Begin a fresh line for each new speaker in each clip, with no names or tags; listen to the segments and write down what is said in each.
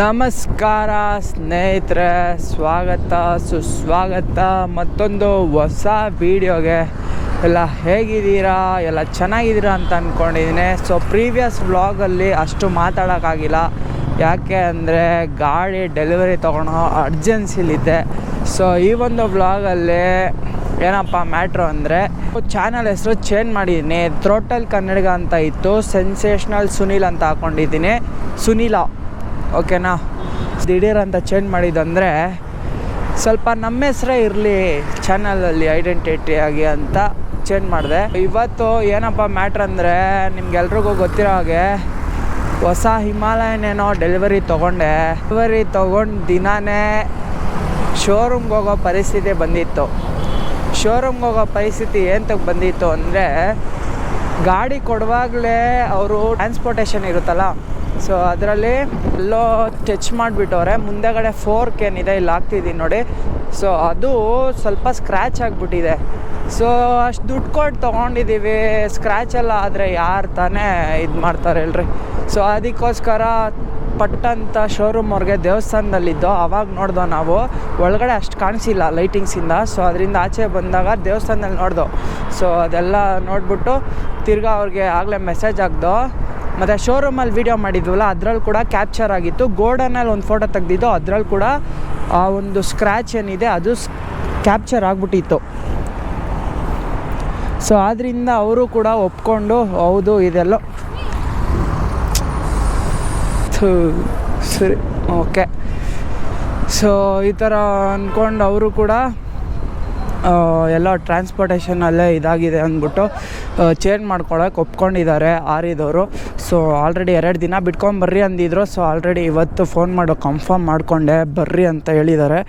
ನಮಸ್ಕಾರ ಸ್ನೇಹಿತರೆ, ಸ್ವಾಗತ, ಸುಸ್ವಾಗತ. ಮತ್ತೊಂದು ಹೊಸ ವೀಡಿಯೋಗೆ. ಎಲ್ಲ ಹೇಗಿದ್ದೀರಾ? ಎಲ್ಲ ಚೆನ್ನಾಗಿದ್ದೀರಾ ಅಂತ ಅಂದ್ಕೊಂಡಿದ್ದೀನಿ ಸೊ ಪ್ರೀವಿಯಸ್ ವ್ಲಾಗಲ್ಲಿ ಅಷ್ಟು ಮಾತಾಡೋಕ್ಕಾಗಿಲ್ಲ. ಯಾಕೆ ಅಂದರೆ ಗಾಡಿ ಡೆಲಿವರಿ ತೊಗೊಳೋ ಅರ್ಜೆನ್ಸಿಲಿದೆ ಸೊ ಈ ಒಂದು ವ್ಲಾಗಲ್ಲಿ ಏನಪ್ಪ ಮ್ಯಾಟ್ರು ಅಂದರೆ ಚಾನಲ್ ಹೆಸರು ಚೇಂಜ್ ಮಾಡಿದ್ದೀನಿ. ಥ್ರೋಟಲ್ ಕನ್ನಡಿಗ ಅಂತ ಇತ್ತು. ಸೆನ್ಸೇಷ್ನಲ್ ಸುನೀಲ್ ಅಂತ ಹಾಕ್ಕೊಂಡಿದ್ದೀನಿ ಸುನೀಲ ಓಕೆನಾ? ದಿಢೀರ್ ಅಂತ ಚೇಂಜ್ ಮಾಡಿದಂದರೆ ಸ್ವಲ್ಪ ನಮ್ಮ ಹೆಸರೇ ಇರಲಿ ಚಾನಲಲ್ಲಿ ಐಡೆಂಟಿಟಿ ಆಗಿ ಅಂತ ಚೇಂಜ್ ಮಾಡಿದೆ. ಇವತ್ತು ಏನಪ್ಪ ಮ್ಯಾಟ್ರ್ ಅಂದರೆ ನಿಮ್ಗೆಲ್ರಿಗೂ ಗೊತ್ತಿರೋ ಹಾಗೆ ಹೊಸ ಹಿಮಾಲಯನ್ ಏನೋ ಡೆಲಿವರಿ ತೊಗೊಂಡೆ. ಡೆಲಿವರಿ ತೊಗೊಂಡು ದಿನಾನೇ ಶೋರೂಮ್ಗೆ ಹೋಗೋ ಪರಿಸ್ಥಿತಿ ಬಂದಿತ್ತು. ಶೋರೂಮ್ಗೆ ಹೋಗೋ ಪರಿಸ್ಥಿತಿ ಏಂತಕ್ಕೆ ಬಂದಿತ್ತು ಅಂದರೆ ಗಾಡಿ ಕೊಡುವಾಗಲೇ ಅವರು ಟ್ರಾನ್ಸ್ಪೋರ್ಟೇಷನ್ ಇರುತ್ತಲ್ಲ ಸೊ ಅದರಲ್ಲಿ ಎಲ್ಲೋ ಟಚ್ ಮಾಡಿಬಿಟ್ಟವ್ರೆ. ಮುಂದೆಗಡೆ ಫೋರ್ಕ್ ಏನಿದೆ, ಇಲ್ಲಿ ಹಾಕ್ತಿದ್ದೀನಿ ನೋಡಿ. ಸೊ ಅದು ಸ್ವಲ್ಪ ಸ್ಕ್ರ್ಯಾಚ್ ಆಗಿಬಿಟ್ಟಿದೆ. ಸೊ ಅಷ್ಟು ದುಡ್ಡು ಕೊಟ್ಟು ತೊಗೊಂಡಿದ್ದೀವಿ ಸ್ಕ್ರ್ಯಾಚ್ ಎಲ್ಲ ಆದರೆ ಯಾರು ತಾನೇ ಇದು ಮಾಡ್ತಾರೆ ಹೇಳ್ರಿ. ಸೊ ಅದಕ್ಕೋಸ್ಕರ ಪಟ್ಟಂತ ಶೋರೂಮ್ ಅವ್ರಿಗೆ ದೇವಸ್ಥಾನದಲ್ಲಿದ್ದು, ಅವಾಗ ನೋಡ್ದೋ ನಾವು, ಒಳಗಡೆ ಅಷ್ಟು ಕಾಣಿಸಿಲ್ಲ ಲೈಟಿಂಗ್ಸಿಂದ ಸೊ ಅದರಿಂದ ಆಚೆ ಬಂದಾಗ ದೇವಸ್ಥಾನದಲ್ಲಿ ನೋಡ್ದೋ. ಸೊ ಅದೆಲ್ಲ ನೋಡ್ಬಿಟ್ಟು ತಿರ್ಗಾ ಅವ್ರಿಗೆ ಆಗಲೇ ಮೆಸೇಜ್ ಹಾಕ್ದೋ. ಮತ್ತು ಶೋರೂಮಲ್ಲಿ ವೀಡಿಯೋ ಮಾಡಿದ್ವಲ್ಲ, ಅದರಲ್ಲಿ ಕೂಡ ಕ್ಯಾಪ್ಚರ್ ಆಗಿತ್ತು. ಗೋಡನಲ್ಲಿ ಒಂದು ಫೋಟೋ ತೆಗೆದಿದ್ದು, ಅದರಲ್ಲಿ ಕೂಡ, ಆ, ಒಂದು ಸ್ಕ್ರ್ಯಾಚ್ ಏನಿದೆ, ಅದು ಕ್ಯಾಪ್ಚರ್ ಆಗಿಬಿಟ್ಟಿತ್ತು. ಸೊ ಆದ್ದರಿಂದ ಅವರು ಕೂಡ ಒಪ್ಕೊಂಡು, ಹೌದು, ಇದೆಲ್ಲ. ಸರಿ, ಓಕೆ. ಸೊ ಈ ಥರ ಅಂದ್ಕೊಂಡು ಅವರು ಕೂಡ ಎಲ್ಲ ಟ್ರಾನ್ಸ್ಪೋರ್ಟೇಷನಲ್ಲೇ ಇದಾಗಿದೆ ಅಂದ್ಬಿಟ್ಟು ಚೇಂಜ್ ಮಾಡ್ಕೊಳಕ್ಕೆ ಒಪ್ಕೊಂಡಿದ್ದಾರೆ ಆರಿದವರು. ಸೊ ಆಲ್ರೆಡಿ ಎರಡು ದಿನ ಬಿಟ್ಕೊಂಬರ್ರಿ ಅಂದಿದ್ರು. ಸೊ ಆಲ್ರೆಡಿ ಇವತ್ತು ಫೋನ್ ಮಾಡೋ ಕನ್ಫರ್ಮ್ ಮಾಡಿಕೊಂಡೆ. ಬರ್ರಿ ಅಂತ ಹೇಳಿದ್ದಾರೆ.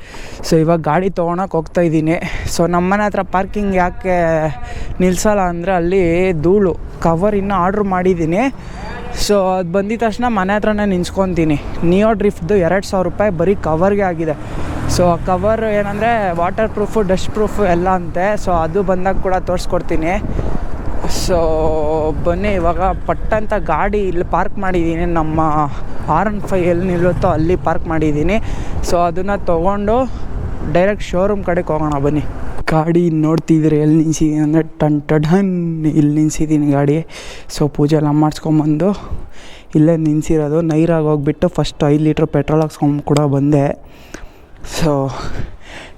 ಸೊ ಇವಾಗ ಗಾಡಿ ತೊಗೊಳಕ್ಕೆ ಹೋಗ್ತಾ ಇದ್ದೀನಿ. ಸೊ ನಮ್ಮನೆ ಹತ್ರ ಪಾರ್ಕಿಂಗ್ ಯಾಕೆ ನಿಲ್ಸಲ್ಲ ಅಂದರೆ ಅಲ್ಲಿ ಧೂಳು ಕವರ್ ಇನ್ನೂ ಆರ್ಡ್ರ್ ಮಾಡಿದ್ದೀನಿ. ಸೊ ಅದು ಬಂದಿದ ತಕ್ಷಣ ಮನೆ ಹತ್ರನೇ ನಿಂಚ್ಕೊತೀನಿ ನಿಯೋ ಡ್ರಿಫ್ಟ್ದು ಎರಡು ಸಾವಿರ ರೂಪಾಯಿ ಬರೀ ಕವರ್ಗೆ ಆಗಿದೆ. ಸೊ ಕವರ್ ಏನಂದರೆ ವಾಟರ್ ಪ್ರೂಫು ಡಸ್ಟ್ ಪ್ರೂಫು ಎಲ್ಲ ಅಂತೆ. ಸೊ ಅದು ಬಂದಾಗ ಕೂಡ ತೋರಿಸ್ಕೊಡ್ತೀನಿ. ಸೊ ಬನ್ನಿ, ಇವಾಗ ಪಟ್ಟಂತ ಗಾಡಿ ಇಲ್ಲಿ ಪಾರ್ಕ್ ಮಾಡಿದ್ದೀನಿ. ನಮ್ಮ ಆರ್ ಅಂಡ್ ಫೈ ಎಲ್ಲಿ ನಿಲ್ಲುತ್ತೋ ಅಲ್ಲಿ ಪಾರ್ಕ್ ಮಾಡಿದ್ದೀನಿ. ಸೊ ಅದನ್ನು ತೊಗೊಂಡು ಡೈರೆಕ್ಟ್ ಶೋರೂಮ್ ಕಡೆಗೆ ಹೋಗೋಣ, ಬನ್ನಿ. ಗಾಡಿ ನೋಡ್ತಿದ್ರೆ ಎಲ್ಲಿ ನಿಲ್ಸಿದ್ದೀನಿ ಅಂದರೆ ಟನ್ ಟಡನ್ ಇಲ್ಲಿ ನಿಲ್ಸಿದ್ದೀನಿ ಗಾಡಿ. ಸೊ ಪೂಜೆ ಎಲ್ಲ ಮಾಡಿಸ್ಕೊಂಬಂದು ಇಲ್ಲೇ ನಿಲ್ಸಿರೋದು. ನೈರಾಗಿ ಹೋಗ್ಬಿಟ್ಟು ಫಸ್ಟ್ ಐದು ಲೀಟ್ರ್ ಪೆಟ್ರೋಲ್ ಹಾಕ್ಸ್ಕೊಂಡು ಕೂಡ ಬಂದೆ. ಸೊ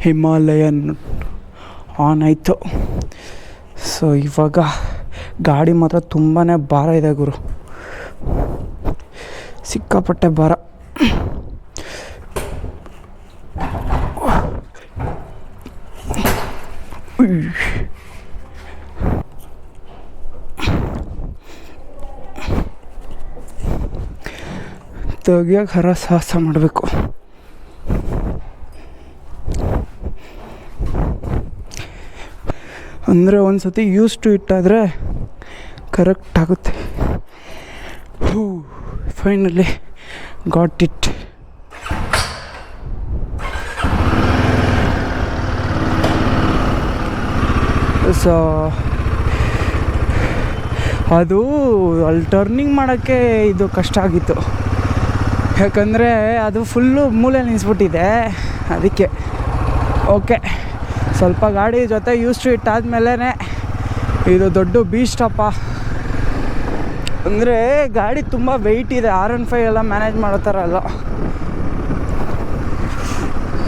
ಹಿಮಾಲಯನ್ ಆನ್ ಆಯಿತು. ಸೊ ಇವಾಗ ಗಾಡಿ ಮಾತ್ರ ತುಂಬಾ ಭಾರ ಇದೆ ಗುರು. ಸಿಕ್ಕಾಪಟ್ಟೆ ಭಾರ. ತೆಗಿಯೋಕೆ ಹರ ಸಾಹಸ ಮಾಡಬೇಕು. ಅಂದರೆ ಒಂದು ಸತಿ ಯೂಸ್ ಟು ಇಟ್ಟಾದರೆ ಕರೆಕ್ಟ್ ಆಗುತ್ತೆ. ಹೂ ಫೈನಲಿ ಗಾಟ್ ಇಟ್ ಸೊ ಅದು ಅಲ್ಲಿ ಟರ್ನಿಂಗ್ ಮಾಡೋಕ್ಕೆ ಇದು ಕಷ್ಟ ಆಗಿತ್ತು. ಯಾಕಂದರೆ ಅದು ಫುಲ್ಲು ಮೂಲೆ ನಿಲ್ಲಿಸ್ಬಿಟ್ಟಿದೆ ಅದಕ್ಕೆ ಓಕೆ ಸ್ವಲ್ಪ ಗಾಡಿ ಜೊತೆ ಯೂಸ್ ಟು ಇಟ್ ಆದಮೇಲೆ ಇದು ದೊಡ್ಡ ಬೀಸ್ಟಪ್ಪ ಅಂದರೆ ಗಾಡಿ ತುಂಬ ವೆಯ್ಟ್ ಇದೆ ಆರ್ ಒನ್ ಫೈವ್ ಎಲ್ಲ ಮ್ಯಾನೇಜ್ ಮಾಡೋ ಥರ ಅಲ್ಲ.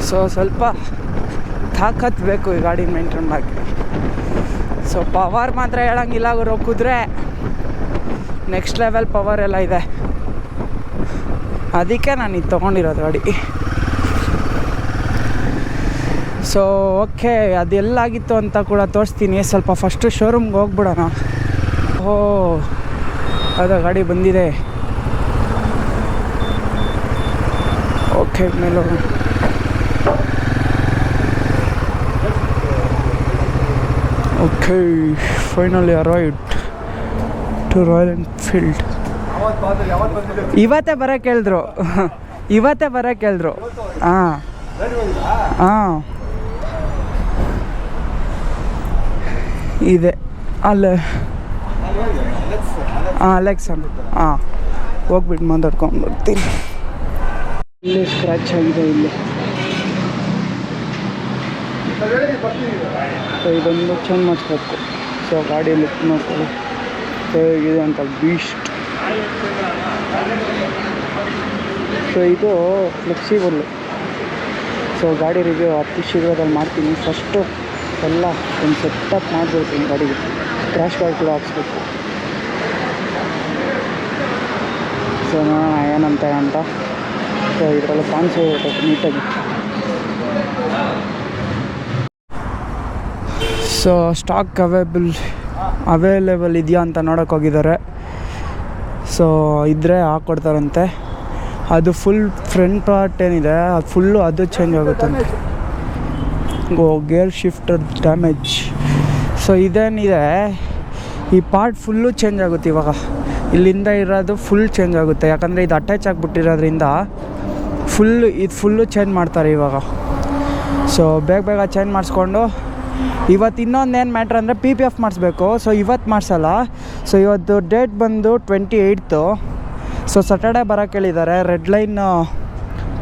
ಸೊ ಸ್ವಲ್ಪ ತಾಕತ್ ಬೇಕು ಈ ಗಾಡಿ ಮೇಂಟೈನ್ ಮಾಡಿ ಸೊ ಪವರ್ ಮಾತ್ರ ಹೇಳಂಗಿಲ್ಲ ಗುರು, ಕುದ್ರೆ ನೆಕ್ಸ್ಟ್ ಲೆವೆಲ್ ಪವರ್ ಎಲ್ಲ ಇದೆ. ಅದಕ್ಕೆ ನಾನು ಇದು ತೊಗೊಂಡಿರೋದು ಗಾಡಿ. ಸೊ ಓಕೆ ಅದೆಲ್ಲಾಗಿತ್ತು ಅಂತ ಕೂಡ ತೋರಿಸ್ತೀನಿ. ಸ್ವಲ್ಪ ಫಸ್ಟು ಶೋರೂಮ್ಗೆ ಹೋಗ್ಬಿಡೋಣ. ಓ, ಅದ ಗಾಡಿ ಬಂದಿದೆ. ಓಕೆ ಮೇಲೆ okay finally arrived to Royal Enfield ಇವತ್ತೇ ಬರೋಕ್ಕೆ ಹೇಳಿದ್ರು ಇವತ್ತೇ ಬರೋಕ್ಕೆ ಹೇಳಿದ್ರು ಹಾಂ. ಹಾಂ. ಇದೆ. ಅಲ್ಲೇ. ಹಾಂ ಅಲೆಕ್ಸನ್ ಹಾಂ ಹೋಗ್ಬಿಟ್ಟು ಮಾತಾಡ್ಕೊಂಡು ಬರ್ತೀನಿ ಇಲ್ಲಿ ಸ್ಕ್ರ್ಯಾಚ್ ಆಗಿದೆ ಇಲ್ಲಿ. ಸೊ ಇದೊಂದು ಚೆಂದ ಮಾಡಿಸ್ಬೇಕು. ಸೊ ಗಾಡಿ ಲುಕ್ ನೋಡ್ಕೊಳ್ಳಿ ಹೇಗಿದೆ ಅಂತ ಬೀಸ್ಟ್ ಸೊ ಇದು ಫ್ಲೆಕ್ಸಿಬಲ್ಲು ಸೊ ಗಾಡಿ ರಿವ್ಯೂ ಅತಿ ಶೀಘ್ರದಲ್ಲಿ ಮಾಡ್ತೀನಿ. ಫಸ್ಟು ಎಲ್ಲ ಒಂದು ಸೆಟಪ್ ಒಂದು ಗಾಡಿಗೆ. ಕ್ರ್ಯಾಶ್ ಗಾರ್ಡ್ ಕೂಡ ಹಾಕ್ಸ್ಬೇಕು. ಸೊ ನೋಡೋಣ ಏನಂತ ಅಂತ ಸೊ ಇದರಲ್ಲಿ ಕಾಣಿಸ್ಬೇಕು ನೀಟಾಗಿ ಸೊ ಸ್ಟಾಕ್ ಅವೈಬಲ್ ಅವೈಲೇಬಲ್ ಇದೆಯಾ ಅಂತ ನೋಡೋಕೆ ಹೋಗಿದ್ದಾರೆ. ಸೊ ಇದ್ದರೆ ಹಾಕ್ಕೊಡ್ತಾರಂತೆ ಅದು ಫುಲ್ ಫ್ರಂಟ್ ಪಾರ್ಟ್ ಏನಿದೆ, ಅದು ಫುಲ್ಲು ಅದು ಚೇಂಜ್ ಆಗುತ್ತಂತೆ ಗೋ ಗೇರ್ ಶಿಫ್ಟರ್ ಡ್ಯಾಮೇಜ್ ಸೊ ಇದೇನಿದೆ, ಈ ಪಾರ್ಟ್ ಫುಲ್ಲು ಚೇಂಜ್ ಆಗುತ್ತೆ ಇವಾಗ. ಇಲ್ಲಿಂದ ಇರೋದು ಫುಲ್ ಚೇಂಜ್ ಆಗುತ್ತೆ. ಯಾಕಂದರೆ ಇದು ಅಟ್ಯಾಚ್ ಆಗಿಬಿಟ್ಟಿರೋದ್ರಿಂದ ಫುಲ್ ಇದು ಫುಲ್ಲು ಚೇಂಜ್ ಮಾಡ್ತಾರೆ ಇವಾಗ. ಸೊ ಬೇಗ ಬೇಗ ಚೇಂಜ್ ಮಾಡಿಸ್ಕೊಂಡು, ಇವತ್ತು ಇನ್ನೊಂದು ಏನು ಮ್ಯಾಟ್ರ್ ಅಂದರೆ ಪಿ ಪಿ ಎಫ್ ಮಾಡಿಸ್ಬೇಕು. ಸೊ ಇವತ್ತು ಮಾಡಿಸಲ್ಲ. ಸೊ ಇವತ್ತು ಡೇಟ್ ಬಂದು ಟ್ವೆಂಟಿ ಏಯ್ತು ಸೊ ಸಟರ್ಡೆ ಬರೋಕ್ಕೆ ಹೇಳಿದ್ದಾರೆ. Red line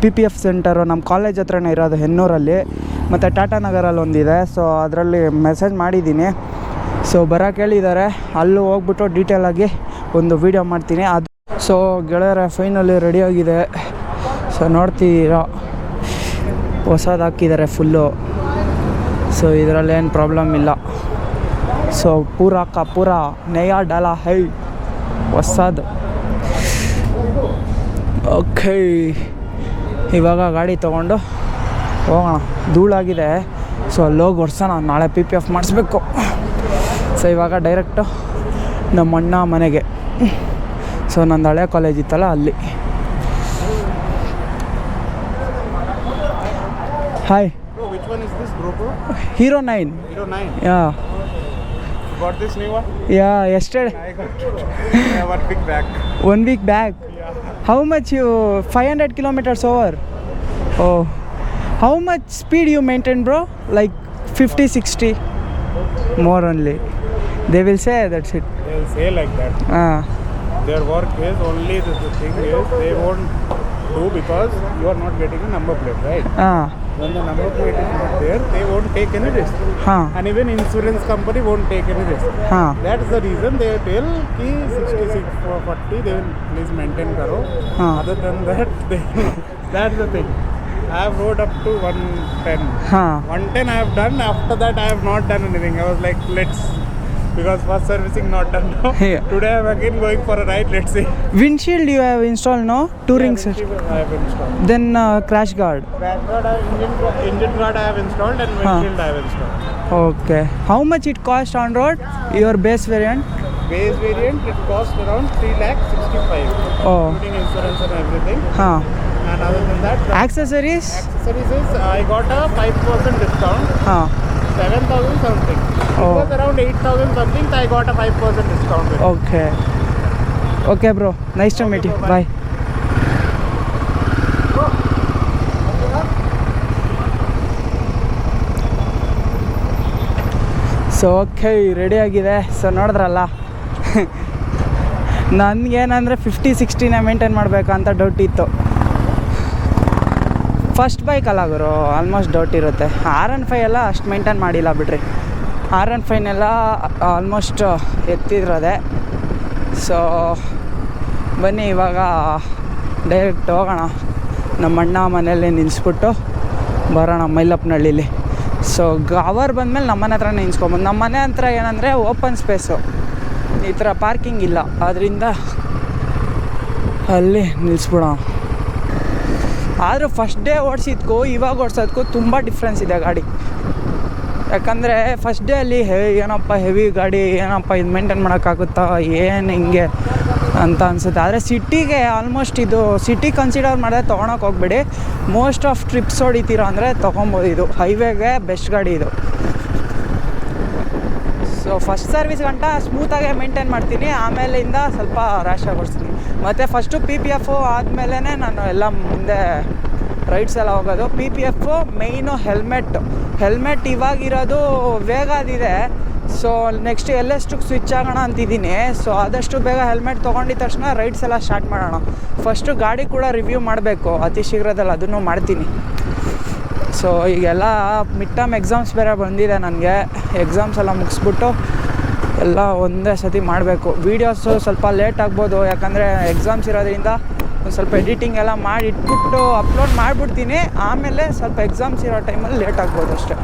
P P F centre ನಮ್ಮ ಕಾಲೇಜ್ ಹತ್ರನೇ ಇರೋದು ಹೆನ್ನೂರಲ್ಲಿ ಮತ್ತು ಟಾಟಾ ನಗರಲ್ಲಿ ಒಂದಿದೆ. ಸೊ ಅದರಲ್ಲಿ ಮೆಸೇಜ್ ಮಾಡಿದ್ದೀನಿ. ಸೊ ಬರೋಕ್ಕೆ ಹೇಳಿದ್ದಾರೆ ಅಲ್ಲೂ ಹೋಗ್ಬಿಟ್ಟು ಡೀಟೇಲಾಗಿ ಒಂದು ವೀಡಿಯೋ ಮಾಡ್ತೀನಿ. ಅದು ಸೊ ಗೆಳೆಯರ ಫೈನಲ್ಲಿ ರೆಡಿಯಾಗಿದೆ ಸೊ ನೋಡ್ತಿದ್ದೀರಾ ಹೊಸದು ಹಾಕಿದ್ದಾರೆ ಫುಲ್ಲು ಸೊ ಇದರಲ್ಲಿ ಏನು ಪ್ರಾಬ್ಲಮ್ ಇಲ್ಲ. ಸೊ ಪೂರ ಅಕ್ಕ, ಪೂರ. ನಯಾ ಡಾಲ, ಹೈ. ಹೊಸದು. ಓಕೆ ಇವಾಗ ಗಾಡಿ ತೊಗೊಂಡು ಹೋಗೋಣ. ಧೂಳಾಗಿದೆ. ಸೊ ಅಲ್ಲಿ ಹೋಗಿ ಒರ್ಸೋಣ. ನಾಳೆ ಪಿ ಪಿ ಎಫ್ ಮಾಡಿಸ್ಬೇಕು. ಸೊ ಇವಾಗ ಡೈರೆಕ್ಟು ನಮ್ಮ ಅಣ್ಣ ಮನೆಗೆ. ಸೊ ನಂದು ಹಳೆ ಕಾಲೇಜ್ ಇತ್ತಲ್ಲ ಅಲ್ಲಿ. Hi? Hero nine
Hero 9.
Yeah? Yeah
bag.
One week back. How much you five hundred kilometres over oh How much speed you maintain, bro? Like 50, 60? More only. They will say that's it.
They will say like that.
Ah.
Their work is only the, the thing is they won't do because you are not getting a number plate, right?
Ah.
When the number plate is not there, they won't take any risk.
Huh.
And even insurance company won't take any risk.
Huh.
That's the reason they tell ki 60 for 40, they will please maintain karo.
Huh.
Other than that, they, that's the thing. I have rode up to 110.
Huh.
110 I have done. After that, I have not done anything. I was like, let's. Because first servicing not done now.
Yeah.
Today I am again going for a ride. Let's see.
Windshield you have installed now? Touring
yeah, windshield I have installed.
Then uh, crash guard.
Crash guard, I have, engine, engine guard I have installed and windshield huh. I have installed.
Okay. How much it cost on road? Your base variant?
Base variant it cost around 3 lakh 65.
Oh.
Including insurance and everything.
Huh.
And other than that, the
Accessories?
accessories is I got a 5% discount,
ಹಾಂ
7000 something.
Oh.
It was around 8000 something. I got a 5% discount. With it.
Okay okay bro nice to meet you
bro, bye.
Bye so okay ರೆಡಿಯಾಗಿದೆ so ನೋಡಿದ್ರಲ್ಲ ನನಗೇನಂದರೆ fifty ಸಿಕ್ಸ್ಟಿನೇ maintain ಮಾಡಬೇಕಂತ doubt ಇತ್ತು first bike ಅಲ್ಲ ಗುರು almost doubt ಇರುತ್ತೆ. R N ಫೈ ಎಲ್ಲ ಅಷ್ಟು ಮೇಂಟೈನ್ ಮಾಡಿಲ್ಲ ಬಿಡ್ರಿ. ಆರ್ ಎನ್ ಫೈನೆಲ್ಲ ಆಲ್ಮೋಸ್ಟ್ ಎತ್ತಿದ್ರದೆ. ಸೊ ಬನ್ನಿ ಇವಾಗ ಡೈರೆಕ್ಟ್ ಹೋಗೋಣ. ನಮ್ಮ ಅಣ್ಣ ಮನೆಯಲ್ಲಿ ನಿಲ್ಲಿಸ್ಬಿಟ್ಟು ಬರೋಣ ಮೈಲಪ್ಪನಹಳ್ಳಿಲಿ ಸೊ ಅವರ್ ಬಂದಮೇಲೆ ನಮ್ಮ ಮನೆ ಹತ್ರ ನಿಲ್ಸ್ಕೊಬೋದು ನಮ್ಮ ಮನೆ ಹತ್ರ ಏನಂದರೆ ಓಪನ್ ಸ್ಪೇಸು ಈ ಥರ ಪಾರ್ಕಿಂಗ್ ಇಲ್ಲ. ಅದರಿಂದ ಅಲ್ಲಿ ನಿಲ್ಲಿಸ್ಬಿಡೋಣ ಆದರೂ ಫಸ್ಟ್ ಡೇ ಓಡಿಸಿದ್ಕೂ, ಇವಾಗ ಓಡಿಸೋದಕ್ಕೂ ತುಂಬ ಡಿಫ್ರೆನ್ಸ್ ಇದೆ ಗಾಡಿ. ಯಾಕಂದರೆ ಫಸ್ಟ್ ಡೇ ಅಲ್ಲಿ, ಹೇ, ಏನಪ್ಪ ಹೆವಿ ಗಾಡಿ, ಏನಪ್ಪ ಇದು ಮೇಂಟೈನ್ ಮಾಡೋಕ್ಕಾಗುತ್ತಾ? ಏನು ಹಿಂಗೆ? ಅಂತ ಅನಿಸುತ್ತೆ. ಆದರೆ ಸಿಟಿಗೆ ಆಲ್ಮೋಸ್ಟ್ ಇದು ಸಿಟಿ ಕನ್ಸಿಡರ್ ಮಾಡಿದ್ರೆ ತೊಗೊಳಕ್ಕೆ ಹೋಗ್ಬೇಡಿ. ಮೋಸ್ಟ್ ಆಫ್ ಟ್ರಿಪ್ಸ್ ಹೊಡಿತೀರ ಅಂದರೆ ತೊಗೊಬೋದು ಇದು. ಹೈವೇಗೆ ಬೆಸ್ಟ್ ಗಾಡಿ ಇದು. ಸೊ ಫಸ್ಟ್ ಸರ್ವಿಸ್ ಗಂಟ ಸ್ಮೂತಾಗೆ ಮೇಂಟೈನ್ ಮಾಡ್ತೀನಿ. ಆಮೇಲಿಂದ ಸ್ವಲ್ಪ ರ್ಯಾಶ್ ಓಡಿಸ್ತೀನಿ ಮತ್ತು ಫಸ್ಟು ಪಿ ಪಿ ಎಫು ಆದಮೇಲೆ ನಾನು ಎಲ್ಲ ಮುಂದೆ ರೈಡ್ಸ್ ಎಲ್ಲ ಹೋಗೋದು. P P F main helmet helmet ಇವಾಗಿರೋದು ವೇಗಾದಿದೆ ಸೊ ನೆಕ್ಸ್ಟ್ ಎಲ್ಲೆಷ್ಟಕ್ಕೆ ಸ್ವಿಚ್ ಆಗೋಣ ಅಂತಿದ್ದೀನಿ. ಸೊ ಆದಷ್ಟು ಬೇಗ ಹೆಲ್ಮೆಟ್ ತೊಗೊಂಡಿದ ತಕ್ಷಣ ರೈಡ್ಸ್ ಎಲ್ಲ ಸ್ಟಾರ್ಟ್ ಮಾಡೋಣ. ಫಸ್ಟು ಗಾಡಿ ಕೂಡ ರಿವ್ಯೂ ಮಾಡಬೇಕು. ಅತಿ ಶೀಘ್ರದಲ್ಲಿ ಅದನ್ನು ಮಾಡ್ತೀನಿ. ಸೊ ಈಗೆಲ್ಲ ಮಿಡ್ ಟರ್ಮ್ ಎಕ್ಸಾಮ್ಸ್ ಬೇರೆ ಬಂದಿದೆ ನನಗೆ. ಎಕ್ಸಾಮ್ಸ್ ಎಲ್ಲ ಮುಗಿಸ್ಬಿಟ್ಟು ಎಲ್ಲ ಒಂದೇ ಸತಿ ಮಾಡಬೇಕು. ವೀಡಿಯೋಸು ಸ್ವಲ್ಪ ಲೇಟ್ ಆಗ್ಬೋದು. ಯಾಕಂದರೆ ಎಕ್ಸಾಮ್ಸ್ ಇರೋದ್ರಿಂದ ಒಂದು ಸ್ವಲ್ಪ ಎಡಿಟಿಂಗ್ ಎಲ್ಲ ಮಾಡಿ ಇಟ್ಬಿಟ್ಟು ಅಪ್ಲೋಡ್ ಮಾಡಿಬಿಡ್ತೀನಿ. ಆಮೇಲೆ ಸ್ವಲ್ಪ ಎಕ್ಸಾಮ್ಸ್ ಇರೋ ಟೈಮಲ್ಲಿ ಲೇಟ್ ಆಗ್ಬೋದು ಅಷ್ಟೇ.